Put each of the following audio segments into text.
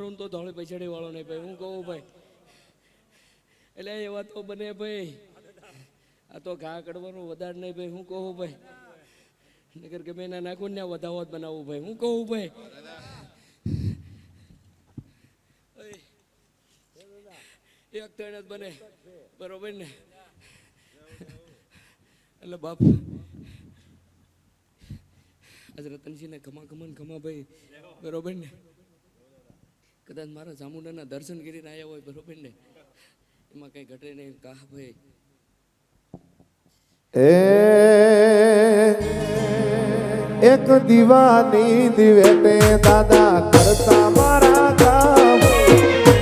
નો તો ધોળે પછાડી વાળો નહીં ભાઈ. હું કહું ભાઈ, એટલે એવા તો બને ભાઈ. આ તો ઘા કડવાનું વધારે નહીં ભાઈ. હું કહું ભાઈ નગર ગમે ના નાખું ને વધાવો જ બનાવવું ભાઈ. હું કહું ભાઈ. એક ત્રણ જ બને. બરોબર ને? એટલે બાપ, આજ ખમા ખમન ખમા ભાઈ. બરોબર ને? કદાચ મારા ચામુંડાના દર્શન કરીને આવ્યા હોય બરોબર ને એમાં કઈ ઘટે નહીં કાહ ભાઈ. એ એક દીવાની દિવેટે દાદા કરતા મારા કામ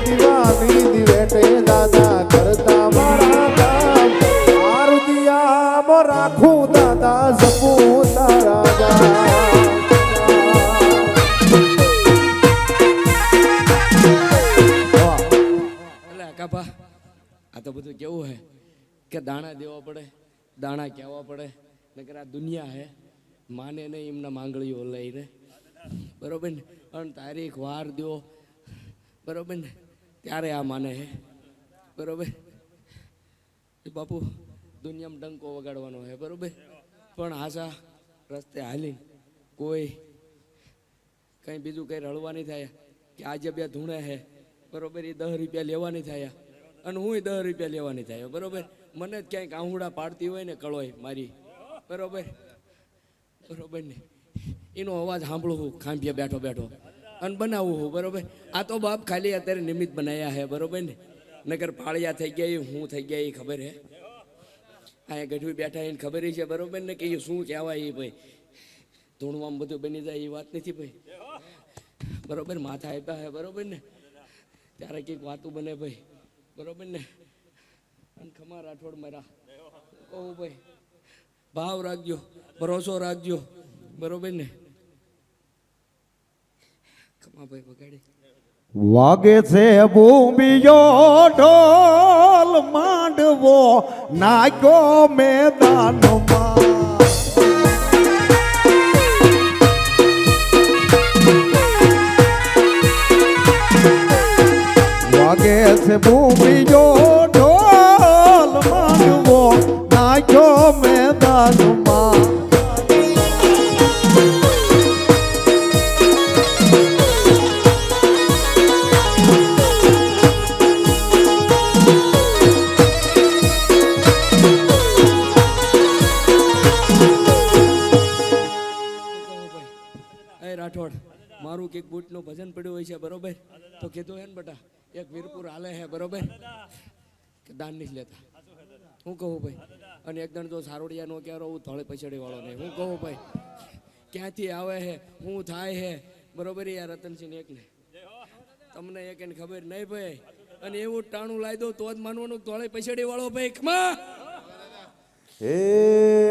દીવાની દિવેટે દાદા કરતા મારા કામ આરતિયા રાખું દાદા જાપ. આ તો બધું કેવું હે? કે દાણા દેવા પડે, દાણા કહેવા પડે, નકર આ દુનિયા હે. માને નહીં એમના માંગળીઓ લઈને. બરોબર ને? અને તારીખ, વાર દો બરોબર ને? ત્યારે આ માને હે. બરોબર? બાપુ, દુનિયામાં ડંકો વગાડવાનો હે, બરોબર? પણ આશા, રસ્તે હાલી કોઈ કંઈ બીજું કંઈ રળવા નહીં થાય. કે આજે બે ધૂણે હે. બરોબર? એ દસ રૂપિયા લેવાની થાય. અને હું દસ રૂપિયા લેવાની થાય, બરોબર? મને જ ક્યાંક આહુડા પાડતી હોય ને કળોય મારી, બરોબર? બરોબર ને? એનો અવાજ સાંભળું હું ખાંભીએ બેઠો બેઠો. અને બનાવવું હું, બરોબર? આ તો બાપ ખાલી અત્યારે નિમિત્ત બનાવ્યા હે, બરોબર ને? નગર પાળિયા થઈ ગયા એ હું થઈ ગયા એ ખબર હે? અહીંયા ગઢવી બેઠા એને ખબર છે, બરોબર ને? કે એ શું કહેવાય એ ભાઈ? ધૂણવામાં બધું બની જાય એ વાત નથી ભાઈ. બરોબર? માથા આપ્યા હે, બરોબર ને? ત્યારે કંઈક વાતું બને ભાઈ. બરોબર ને? અને ખમા રાઠોડ મારા. કહું ભાઈ, ભાવ રાખજો, ભરોસો રાખજો, બરોબર ને? ખમા ભાઈ વગાડી. વાગે છે ભૂમિયો ઢોલ માંડવો નાગ્યો મેદાનમાં. વાગે છે ભૂમિયો ઢોલ માનવો નાખ્યો મેદાનમાં. રાઠોડ, મારું કંઈક બૂટનું ભજન પડ્યું હોય છે, બરોબર? તો કીધું એમ બેટા. એક વીરપુર હાલે હે, બરોબર? કે દાન નહીં લેતા. હું કહું ભાઈ? અને એકદમ જો સારોડિયા નો ક્યારો, હું ધોળે પછડી વાળો નહીં. હું કહું ભાઈ? ક્યાંથી આવે હે? હું થાય હે? બરોબર યાર રતનસિંહ એકને તમને એક એને ખબર નહીં ભાઈ? અને એવું ટાણું લાવી દઉં તો જ માનવાનું ધોળે પછડી વાળો ભાઈ કમા હે,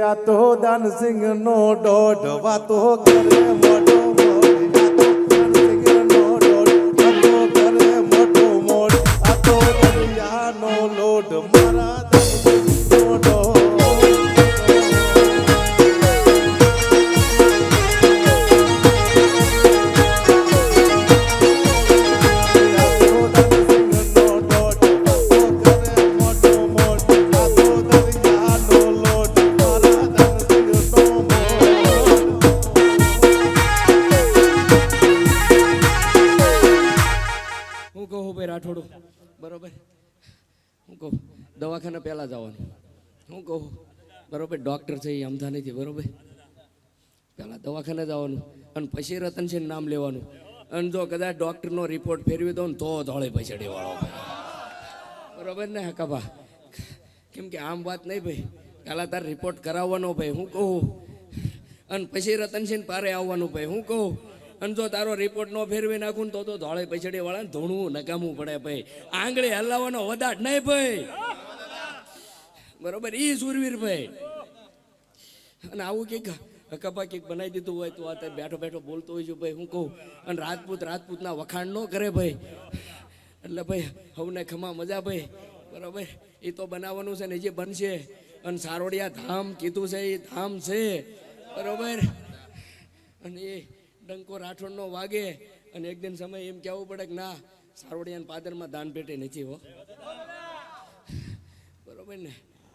આ તો દાનસિંહ નો દોઢ વાતો કરે મોટો બરોબર ડૉક્ટર છે એ અમથા નથી બરોબર? પહેલાં દવાખાને જવાનું, અને પછી રતનસિંહ નામ લેવાનું. અને જો કદાચ ડૉક્ટરનો રિપોર્ટ ફેરવી દો ને તો ધોળે પછડી વાળો બરોબર ને, હકાભા? કેમ કે આમ વાત નહીં ભાઈ. પહેલાં તાર રિપોર્ટ કરાવવાનો ભાઈ, હું કહું. અને પછી રતનસિંહ પારે આવવાનું ભાઈ, હું કહું. અને જો તારો રિપોર્ટ નો ફેરવી નાખું ને તો તો ધોળે પછડી વાળા ને ધૂણવું નકામું પડે ભાઈ. આંગળી હલાવવાનો વધાર નહીં ભાઈ. બરોબર, ઈ સુરવીર ભાઈ. અને આવું કંઈક હકાપા કંઈક બનાવી દીધું હોય તો આ બેઠો બેઠો બોલતો હોય છું ભાઈ, હું કહું, અને રાજપૂત, રાજપૂતના વખાણ ન કરે ભાઈ. એટલે ભાઈ, હવને ખમા મજા ભાઈ. બરાબર? એ તો બનાવવાનું છે ને જે બનશે. અને સારોડિયા ધામ કીધું છે, એ ધામ છે. બરાબર? અને એ ડંકો રાઠોડનો વાગે. અને એક દિન સમય એમ કહેવું પડે કે ના, સારોડિયાના પાદરમાં દાન પેટે નથી હો. બરોબર ને?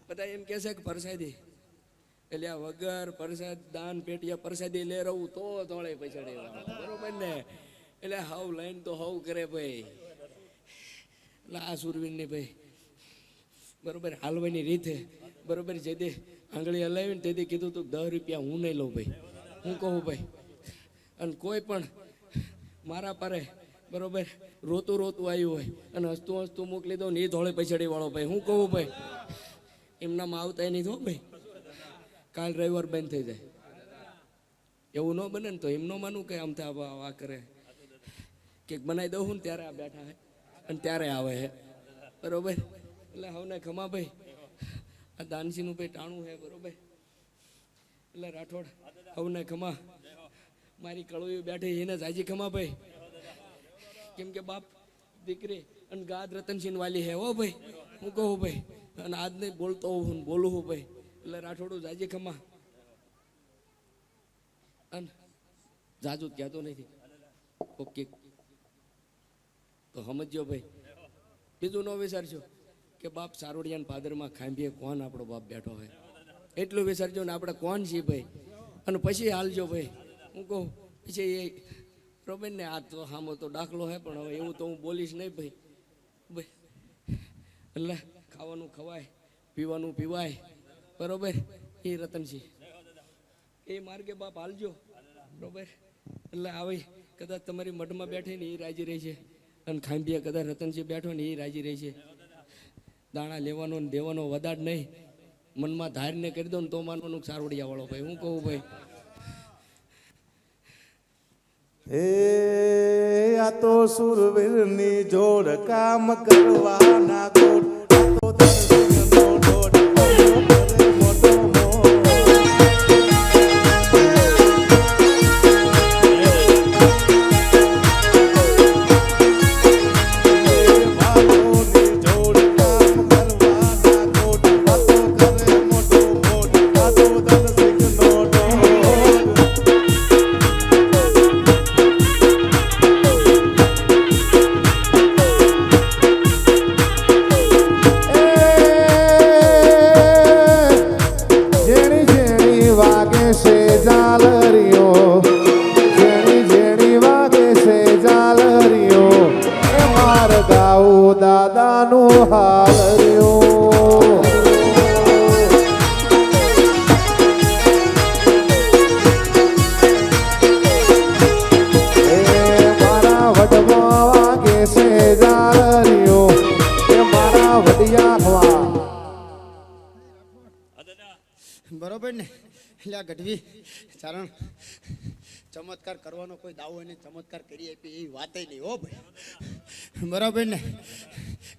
બધા એમ કહેશે કે પરસાદી એટલે આ વગર પ્રસાદ દાન પેટીયા પ્રસાદી લે રહું તો તોળે પછાડે બરોબર ને? એટલે હાવ લાઈન તો હવ કરે ભાઈ. એટલે આ સુરવીરની ભાઈ. બરોબર, હાલવાની રીતે બરોબર, જે દે આંગળી હલાવીને તેથી કીધું તું દસ રૂપિયા હું નહીં લઉં ભાઈ. હું કહું ભાઈ, અને કોઈ પણ મારા પારે, બરોબર, રોતું રોતું આવ્યું હોય અને હસતું હસતું મોકલી દઉં ને એ ધોળે પછાડી વાળો ભાઈ. હું કહું ભાઈ, એમનામાં આવતા નહીં થો ભાઈ. કાલ રવિવાર બંધ થઈ જાય. એવું ન બને ને તો એમ ન માનું કે આમ આ આ કરે. કેક બનાવી દઉં હું ત્યારે આ બેઠા હે અને ત્યારે આવે હે. બરોબર? એટલે હવને ખમા ભાઈ. આ દાનસીનું ભાઈ ટાણું હે, બરોબર? એટલે રાઠોડ, હવને ખમા. મારી કળોઈ બેઠી એને જ ખમા ભાઈ. કેમ કે બાપ, દીકરી અને ગાદ રતનસિંહ વાલી હે, હો ભાઈ. હું કહું ભાઈ, અને આજ નહીં બોલતો હું બોલું હું ભાઈ. એટલે રાઠોડું જાજે ખમા. અને જાજુ કહેતો નથી. ઓકે. તો સમજજો ભાઈ. બીજું ન વિચારજો કે બાપ સારોડિયાના પાદરમાં ખાંભીએ કોણ આપણો બાપ બેઠો હોય? એટલું વિચારજો ને આપણે કોણ છીએ ભાઈ? અને પછી હાલજો ભાઈ. હું કહું, પછી એ રોબેન ને આ તો હામો તો દાખલો હે, પણ હવે એવું તો હું બોલીશ નહીં ભાઈ. ભાઈ, એટલે ખાવાનું ખવાય, પીવાનું પીવાય. બરોબર? એ રતનસિંહ એ માર્ગે બાપ હાલજો. બરોબર? એટલે આવી કદાચ તમારી મઢમાં બેઠે ને એ રાજી રહી છે અને ખાંભિયા કદાચ રતનસિંહ બેઠો ને એ રાજી રહી છે દાણા લેવાનો ને દેવાનો વધાર નહીં. મનમાં ધારીને કરી દો ને તો માનવાનું સારવડિયા વાળો ભાઈ. હું કહું ભાઈ? એ આ તો સુરવીરની જોડ કામ કરવાના ગોળ. તો ગાવું હાલ રહ્યો. છે જાલરીઓ એ મારા વડિયા બરોબર ને? એટલે આ ગઢવી. ચારણ. ચમત્કાર કરવાનો કોઈ દાવો એને ચમત્કાર કરી આપી એ વાત નહીં, હો ભાઈ. બરાબર ને?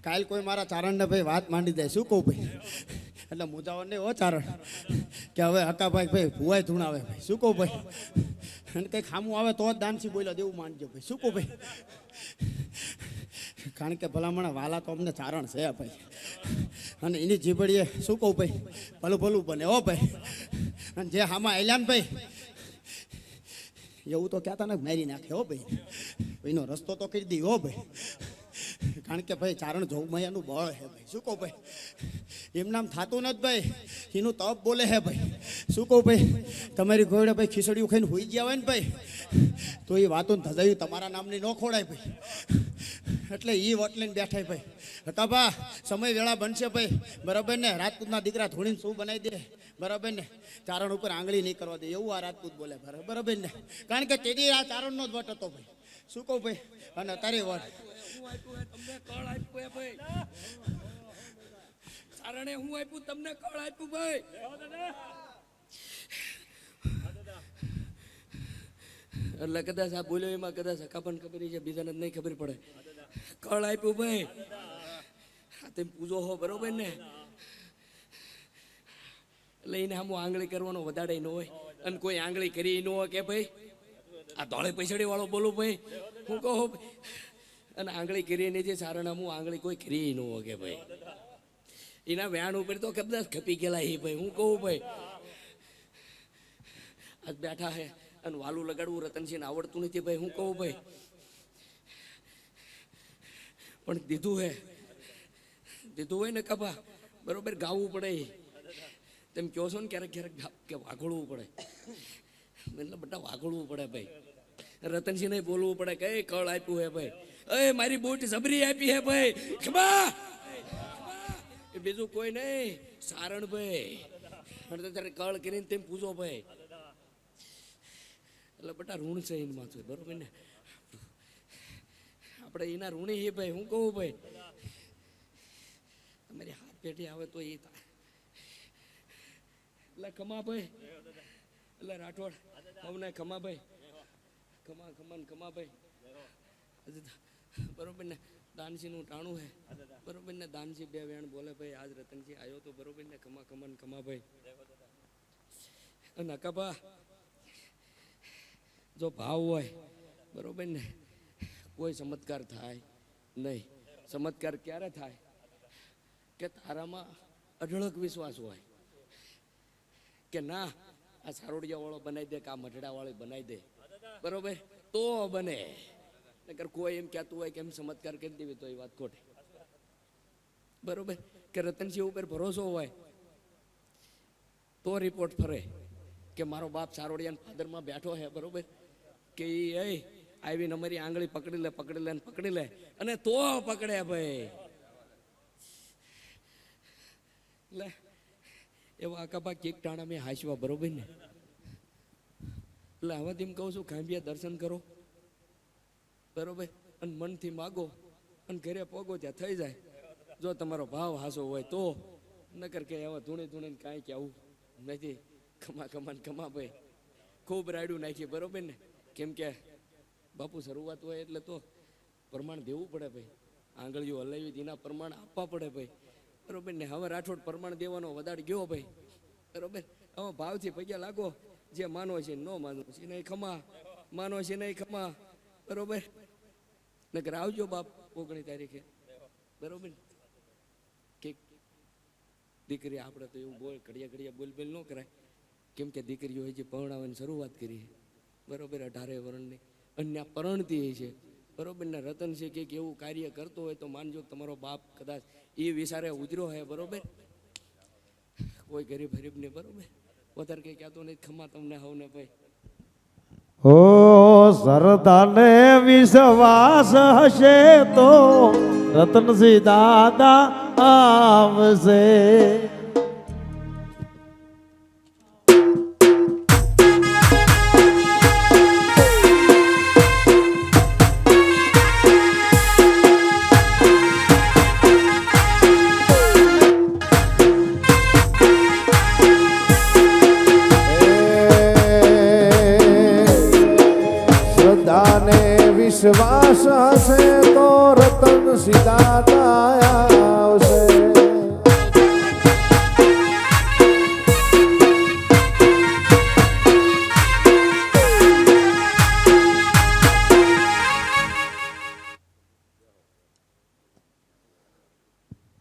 કાલ કોઈ મારા ચારણને ભાઈ વાત માંડી દે શું કહું ભાઈ? એટલે મુજાવર નહીં, હો ચારણ. કે હવે હકાભાઈ ભાઈ ભુવાય ધૂણાવે ભાઈ, શું કહું ભાઈ? અને કંઈક ખામું આવે તો જ દાનસી બોલ્યો દેવું માનજો ભાઈ, શું કહું ભાઈ? કારણ કે ભલામણ વાલા તો અમને ચારણ છે, ભાઈ. અને એની જીભડીએ શું કહું ભાઈ? ભલું ભલું બને, હો ભાઈ. અને જે હામાં આયલા ને ભાઈ એવું તો કહેતા ને મારી નાખે હો ભાઈ. એનો રસ્તો તો કરી દી, હો ભાઈ. કારણ કે ભાઈ ચારણ જોગમૈયાનું બળ હે ભાઈ. શું કહું ભાઈ? એમ નામ થતું નથી ભાઈ. એનું તપ બોલે હે ભાઈ. શું કહું ભાઈ? તમારી ઘોડે ભાઈ ખીચડીયું ખાઈને હોઈ ગયા હોય ને ભાઈ. તો એ વાતો ધજાયું તમારા નામની ન ખોડાય ભાઈ. એટલે એ વટ લઈને બેઠા ભાઈ. હતા સમય વેળા બનશે ભાઈ. બરાબર ને? રાજપૂતના દીકરા ધોળીને શું બનાવી દે? બરાબર ને? ચારણ ઉપર આંગળી નહીં કરવા દે. એવું આ રાજપૂત બોલે. બરાબર ને? કારણ કે તેથી આ ચારણનો જ વટ હતો ભાઈ. શું કહું ભાઈ? અને તારી વટ. ચારણે હું આપ્યું? તમને કળ આપ્યું ભાઈ? એટલે કદાચ આ બોલ્યો, એમાં કદાચ હકાપણ ખબર છે, બીજાને નહીં ખબર પડે. કળ આપ્યું ભાઈ? તેમ પૂજો હો, બરોબર ને? એને આમ આંગળી કરવાનો વધારે ન હોય. અને કોઈ આંગળી કરી ન હોય કે ભાઈ. આ ધોળે પૈસડી વાળો બોલું ભાઈ. હું કહો. અને આંગળી કરીને જે સારણ હું આંગળી કોઈ કરી ન હોય કે ભાઈ. એના વ્યાણ ઉપર તો કદાચ ખપી ગયેલા એ ભાઈ, હું કહું ભાઈ. આજ બેઠા હે, અને વાલું લગાડવું રતનસિંહ આવડતું નથી ભાઈ, હું કહું ભાઈ. પણ દીધું હે દીધું હોય ને કપા. બરોબર ગાવું પડે. તેમ કહો છો ને ક્યારેક ક્યારેક કે વાઘોળવું પડે. એટલે બધા વાઘોળવું પડે ભાઈ. રતનસિંહને બોલવું પડે કે કળ આપ્યું હે ભાઈ. એ, મારી બૂટ જબરી આપી હે ભાઈ. ખબા બીજું કોઈ નહીં. સારણ ભાઈ. અને તો તારે કળ કરીને તેમ પૂછો ભાઈ. એટલે બધા ઋણ છે એની માથું, બરોબર ને? આપણે એના ઋણી હે ભાઈ, હું કહું ભાઈ? પેટી આવે તો એ થાય. એટલે ખમા ભાઈ એટલે રાઠોડ મમને ખમા ભાઈ ખમા ખમા ને ખમા ભાઈ બરોબર ને દાનસી નું ટાણું હે. બરોબર ને દાનસી બે વેણ બોલે ભાઈ, આજ રતનજી આવ્યો તો બરોબર ને ખમા ખમા ને ખમા ભાઈ અને અકાબા જો ભાવ હોય, બરોબર ને, કોઈ ચમત્કાર થાય નહીં. ચમત્કાર ક્યારે થાય? કે તારામાં અઢળક વિશ્વાસ હોય. કે ના, આ સારોડિયા વાળો બનાવી દે કે આ મઢડા વાળી બનાવી દે. બરોબર? તો બને. નકર કોઈ એમ કહેતું હોય કે એમ ચમત્કાર કરી દેવી તો એ વાત ખોટી. બરોબર? કે રતનસિંહ ઉપર ભરોસો હોય, તો રિપોર્ટ ફરે કે મારો બાપ સારોડિયાના ફાધરમાં બેઠો હે બરોબર? કે એ, આવીને અમારી આંગળી પકડી લે પકડી લે પકડી લે. અને તો પકડે ભાઈ. એટલે એવા આકાબા કેક ટાણા મેં હાંસવા, બરોબર ને? એટલે હવે તેમ કહું છું, ખાંભિયા દર્શન કરો. બરોબર? અને મનથી માગો, અને ઘરે પોગો ત્યાં થઈ જાય. જો તમારો ભાવ હાસો હોય તો. નકર કે હવે ધૂણી ધૂણે કાંઈ કે આવું નથી. ખમા ખમા ખમા ભાઈ. ખૂબ રાયડું નાખીએ, બરોબર ને? કેમ કે બાપુ શરૂઆત હોય એટલે તો પ્રમાણ દેવું પડે ભાઈ. આંગળીઓ હલાવી તેના પ્રમાણ આપવા પડે ભાઈ. બરોબર ને હવે રાઠોડ પ્રમાણ દેવાનો વધારે ગયો ભાઈ. બરોબર? હવે ભાવથી પૈયા લાગો. જે માનો છે ન માનો છે નહીં ખમા. માનો છે નહીં ખમા. બરોબર? નકર આવજો બાપ ઓગણી તારીખે. બરોબર? કે દીકરી આપણે તો એવું બોલ, ઘડિયા ઘડિયા બોલ બોલ ન કરાય. કેમ કે દીકરીઓ હજી પરણાવવાની શરૂઆત કરી બરોબર? અઢારે વર્ણની. અને આ પરણતી છે. બરોબર ને રતન છે કે એવું કાર્ય કરતો હોય તો માનજો તમારો બાપ કદાચ એ વિચારે ઉજરો હે, બરોબર? કોઈ ગરીબ ગરીબને બરોબર? વધારે કંઈ કહેતો નહીં ખમા તમને હવને ભાઈ. ઓ સરદાને વિશ્વાસ હશે તો રતનસિંહ દાદા આવશે.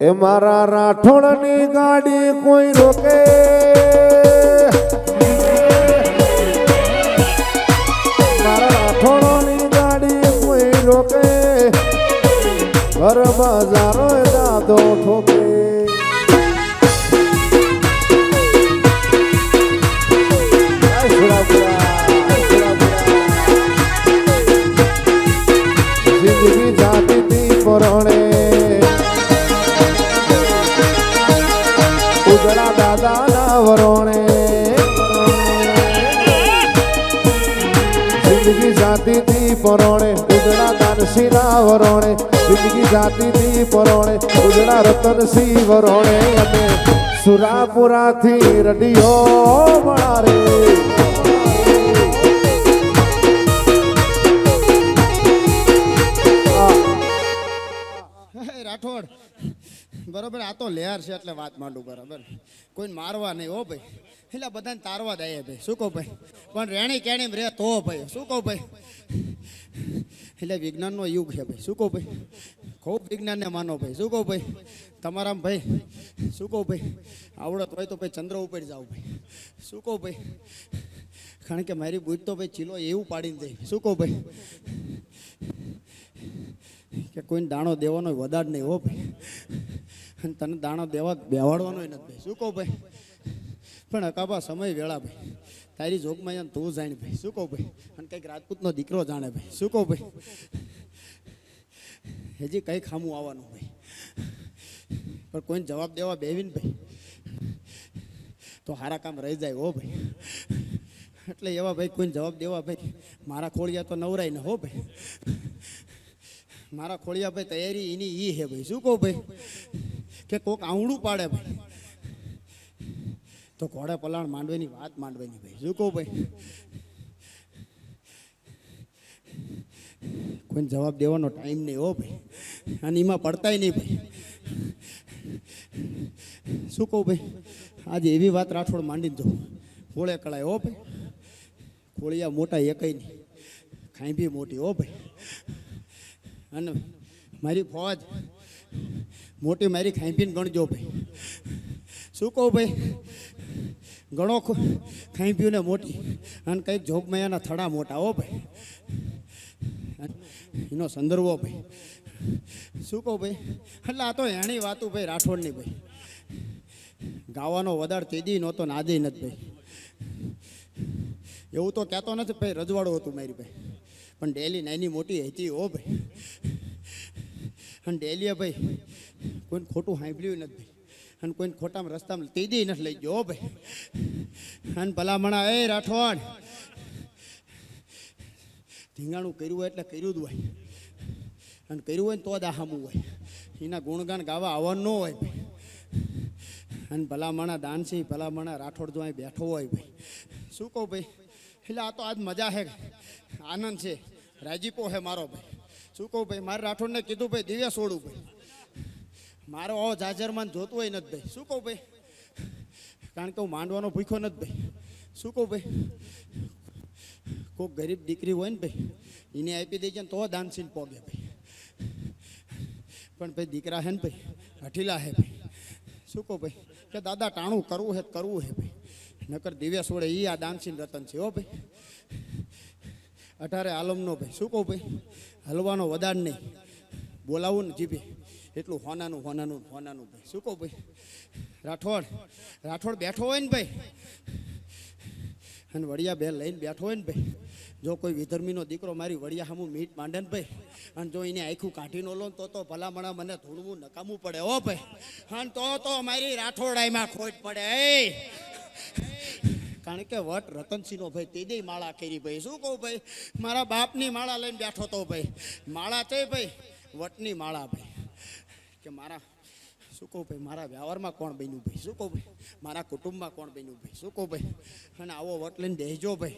એ મારા રાઠોડની ગાડી કોઈ રોકે? મારા રાઠોડની ગાડી કોઈ રોકે? ઘર બજારો દાદાના વરોણે. જિંદગી જાતીથી પરોણે, ઉજળા દાનસીના વરોણે. જિંદગી જાતીથી પરોણે, ઉજળા રતનસિંહ વરોણે. અને સુરાપુરાથી રડિયો મળારે. રાઠોડ. બરોબર? આ તો લેર છે એટલે વાત માંડું, બરાબર? કોઈને મારવા નહીં, હો ભાઈ. એટલે બધાને તારવા દઈએ ભાઈ. શું કહું ભાઈ? પણ રેણી કેણી રે તો ભાઈ. શું કહું ભાઈ? એટલે વિજ્ઞાનનો યુગ છે ભાઈ. શું કહું ભાઈ? ખૂબ વિજ્ઞાનને માનો ભાઈ. શું કહું ભાઈ? તમારા ભાઈ, શું કહું ભાઈ? આવડત હોય તો ભાઈ ચંદ્ર ઉપર જાવ ભાઈ. શું કહું ભાઈ? કારણ કે મારી બુજ તો ભાઈ ચીલો એવું પાડીને દે. શું કહું ભાઈ? કે કોઈને દાણો દેવાનો વધાર નહીં, હો ભાઈ. અને તને દાણો દેવા બેવાડવાનો નથી ભાઈ. શું કહું ભાઈ? પણ અકાબા, સમય વેળા ભાઈ. તારી જોગમાં યાર તું જાણ ભાઈ. શું કહું ભાઈ? અને કંઈક રાજપૂતનો દીકરો જાણે ભાઈ. શું કહું ભાઈ? હજી કંઈ ખામું આવવાનું ભાઈ. પણ કોઈને જવાબ દેવા બેવીને ભાઈ, તો સારા કામ રહી જાય હો ભાઈ. એટલે એવા ભાઈ કોઈને જવાબ દેવા ભાઈ, મારા ખોળિયા તો નવરાય ને હો ભાઈ. મારા ખોળિયા ભાઈ તૈયારી એની એ હે ભાઈ. શું કહું ભાઈ? કે કોક આવડું પાડે ભાઈ. તો ઘોડે પલાણ માંડવાની વાત માંડવાની ભાઈ. શું કહું ભાઈ? કોઈને જવાબ દેવાનો ટાઈમ નહીં હો ભાઈ. અને એમાં પડતાય નહીં ભાઈ. શું કહું ભાઈ? આજે એવી વાત રાઠોડ માંડીને જો. ખોળે કળાય હો ભાઈ. ખોળિયા મોટા એકય નહીં. ખાંભી મોટી હો ભાઈ. અને મારી ફોજ મોટી મારી ખાઈપીને ગણજો ભાઈ. શું કહું ભાઈ? ગણો ને મોટી અને કંઈક જોગમયાના થડા મોટા, હો ભાઈ. એનો સંદર્ભો ભાઈ. શું કહું ભાઈ? એટલે આ તો એની વાતું ભાઈ રાઠોડની ભાઈ. ગાવાનો વધારે તેજી નહોતો ને આજે નથી ભાઈ. એવું તો કહેતો નથી ભાઈ રજવાડું હતું મારી ભાઈ. પણ ડેલી નાની મોટી હતી, હો ભાઈ. અને ડેલીએ ભાઈ, કોઈને ખોટું સાંભળ્યું નથી. અને કોઈને ખોટામાં રસ્તામાં તેદી નથી લઈ ગયો ભાઈ. અને ભલામણા, એ રાઠોડ. ધીંગાણું કર્યું હોય એટલે કર્યું જ હોય. અને કર્યું હોય ને તો જ આહામું હોય. એના ગુણગાન ગાવા આવવાનું ન હોય ભાઈ. અને ભલામણા દાનસિંહ, ભલામણા રાઠોડ જો અહીં બેઠો હોય ભાઈ. શું કહું ભાઈ? એટલે આ તો આજ મજા છે આનંદ છે. રાજીપો છે મારો ભાઈ. શું કહું ભાઈ? મારે રાઠોડને કીધું ભાઈ, દિવ્ય છોડું ભાઈ. મારો આવો જાજરમાન જોતું હોય નથી ભાઈ. શું કહું ભાઈ? કારણ કે હું માંડવાનો ભૂખ્યો નથી ભાઈ. શું કહું ભાઈ? કોઈક ગરીબ દીકરી હોય ને ભાઈ, એને આપી દેજે ને તો દાનસીન પોગે ભાઈ. પણ ભાઈ દીકરા હે ને ભાઈ, હઠીલા હે ભાઈ. શું કહું ભાઈ? કે દાદા, ટાણું કરવું હે કરવું હે ભાઈ. નકર દિવ્ય સોડે એ આ દાનસીન રતન છે હો ભાઈ. અઢારે આલમનો ભાઈ. શું કહું ભાઈ? હલવાનો વધાર નહીં. બોલાવું ને જીભે. એટલું હોનાનું હોનાનું હોનાનું ભાઈ. શું કહું ભાઈ? રાઠોડ રાઠોડ બેઠો હોય ને ભાઈ. અને વડિયા બે લઈને બેઠો હોય ને ભાઈ. જો કોઈ વિધર્મીનો દીકરો મારી વડિયા સામું મીટ માંડે ને ભાઈ, અને જો એને આખું કાઢી ન લો તો તો ભલામણા મને ધૂળવું, નકામું પડે હો ભાઈ. અને તો તો મારી રાઠોડાઈમાં ખોટ પડે, એ. કારણ કે વટ રતનસિંહનો ભાઈ તે દે માળા કરી ભાઈ. શું કહું ભાઈ? મારા બાપની માળા લઈને બેઠો તો ભાઈ. માળા છે ભાઈ? વટની માળા ભાઈ. કે મારા, શું કહું ભાઈ? મારા વ્યવહારમાં કોણ બન્યું ભાઈ? શું કહું ભાઈ? મારા કુટુંબમાં કોણ બન્યું ભાઈ? શું કહું ભાઈ? અને આવો વટ લઈને બેસજો ભાઈ.